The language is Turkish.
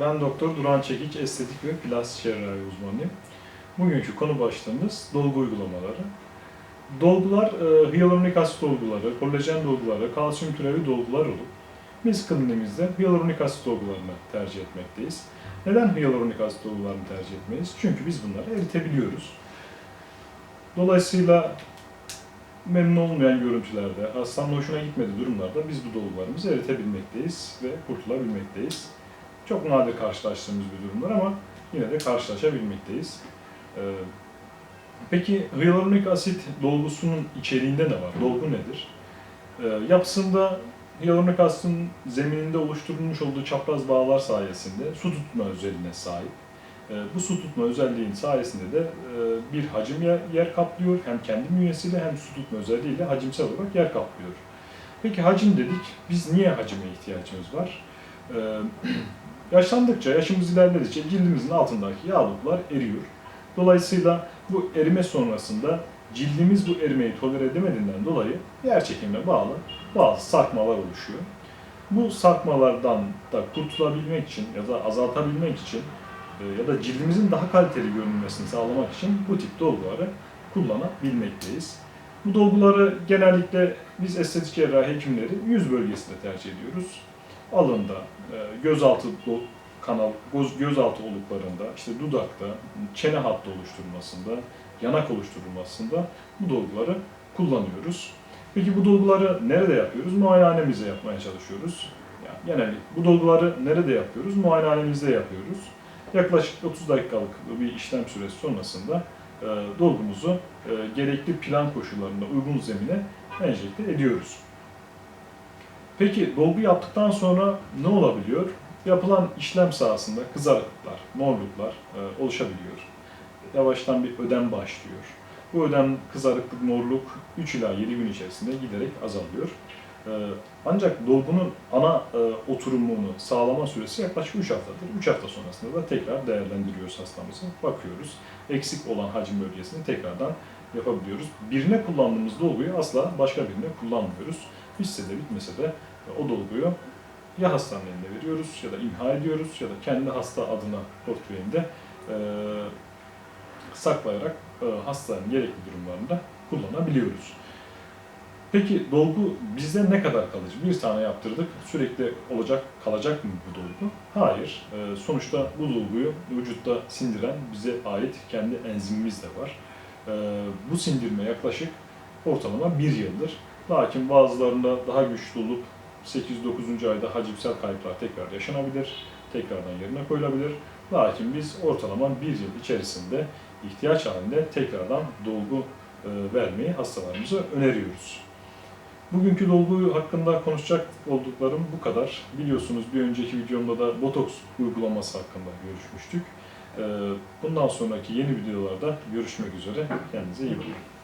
Ben Doktor Duran Çekiç, estetik ve plastik cerrahi uzmanıyım. Bugünkü konu başlığımız dolgu uygulamaları. Dolgular, e, hyaluronik asit dolguları, kolajen dolguları, kalsiyum türevi dolgular olup biz kliniğimizde hyaluronik asit dolgularını tercih etmekteyiz. Neden hyaluronik asit dolgularını tercih etmeyiz? Çünkü biz bunları eritebiliyoruz. Dolayısıyla memnun olmayan görüntülerde, hastanın hoşuna gitmediği durumlarda biz bu dolgularımızı eritebilmekteyiz ve kurtulabilmekteyiz. Çok nadir karşılaştığımız bir durumlar ama yine de karşılaşabilmekteyiz. Ee, Peki hyaluronik asit dolgusunun içeriğinde ne var? Dolgu nedir? Ee, yapısında hyaluronik asitin zemininde oluşturulmuş olduğu çapraz bağlar sayesinde su tutma özelliğine sahip. Ee, bu su tutma özelliğin sayesinde de e, bir hacim yer, yer kaplıyor. Hem kendi bünyesiyle hem su tutma özelliğiyle hacimsel olarak yer kaplıyor. Peki hacim dedik. Biz niye hacime ihtiyacımız var? Yaşlandıkça, yaşımız ilerledikçe cildimizin altındaki yağlıklar eriyor. Dolayısıyla bu erime sonrasında cildimiz bu erimeyi tolere edemediğinden dolayı yer çekimine bağlı bazı sarkmalar oluşuyor. Bu sarkmalardan da kurtulabilmek için ya da azaltabilmek için e, ya da cildimizin daha kaliteli görünmesini sağlamak için bu tip dolguları kullanabilmekteyiz. Bu dolguları genellikle biz estetik cerrahi hekimleri yüz bölgesinde tercih ediyoruz. Alında, e, gözaltı kanal, göz, gözaltı oluklarında, işte dudakta, çene hattı oluşturulmasında, yanak oluşturulmasında bu dolguları kullanıyoruz. Peki bu dolguları nerede yapıyoruz? Muayenehanemizde yapmaya çalışıyoruz. Yani genellikle bu dolguları nerede yapıyoruz? Muayenehanemizde yapıyoruz. Yaklaşık 30 dakikalık bir işlem süresi sonrasında e, dolgumuzu e, gerekli plan koşullarında uygun zemine enjekte ediyoruz. Peki dolgu yaptıktan sonra ne olabiliyor? Yapılan işlem sırasında kızarıklıklar, morluklar e, oluşabiliyor. Yavaştan bir ödem başlıyor. Bu ödem, kızarıklık, morluk 3 ila 7 gün içerisinde giderek azalıyor. E, ancak dolgunun ana e, oturumunu sağlama süresi yaklaşık 3 haftadır. 3 hafta sonrasında da tekrar değerlendiriyoruz hastamızı. Bakıyoruz. Eksik olan hacim bölgesini tekrardan yapabiliyoruz. Birine kullandığımız dolguyu asla başka birine kullanmıyoruz. Bitse de bitmese de e, o dolguyu ya hastanın eline veriyoruz ya da imha ediyoruz ya da kendi hasta adına portföyünde e, saklayarak e, hastanın gerekli durumlarında kullanabiliyoruz. Peki dolgu bizde ne kadar kalıcı? Bir tane yaptırdık, sürekli olacak, kalacak mı bu dolgu? Hayır. E, sonuçta bu dolguyu vücutta sindiren bize ait kendi enzimimiz de var. E, bu sindirme yaklaşık ortalama bir yıldır. Lakin bazılarında daha güçlü olup 8-9. ayda hacimsel kayıplar tekrar yaşanabilir, tekrardan yerine koyulabilir. Lakin biz ortalama bir yıl içerisinde ihtiyaç halinde tekrardan dolgu e, vermeyi hastalarımıza öneriyoruz. Bugünkü dolgu hakkında konuşacak olduklarım bu kadar. Biliyorsunuz bir önceki videomda da botoks uygulaması hakkında görüşmüştük. E, Bundan sonraki yeni videolarda görüşmek üzere. Kendinize iyi bakın.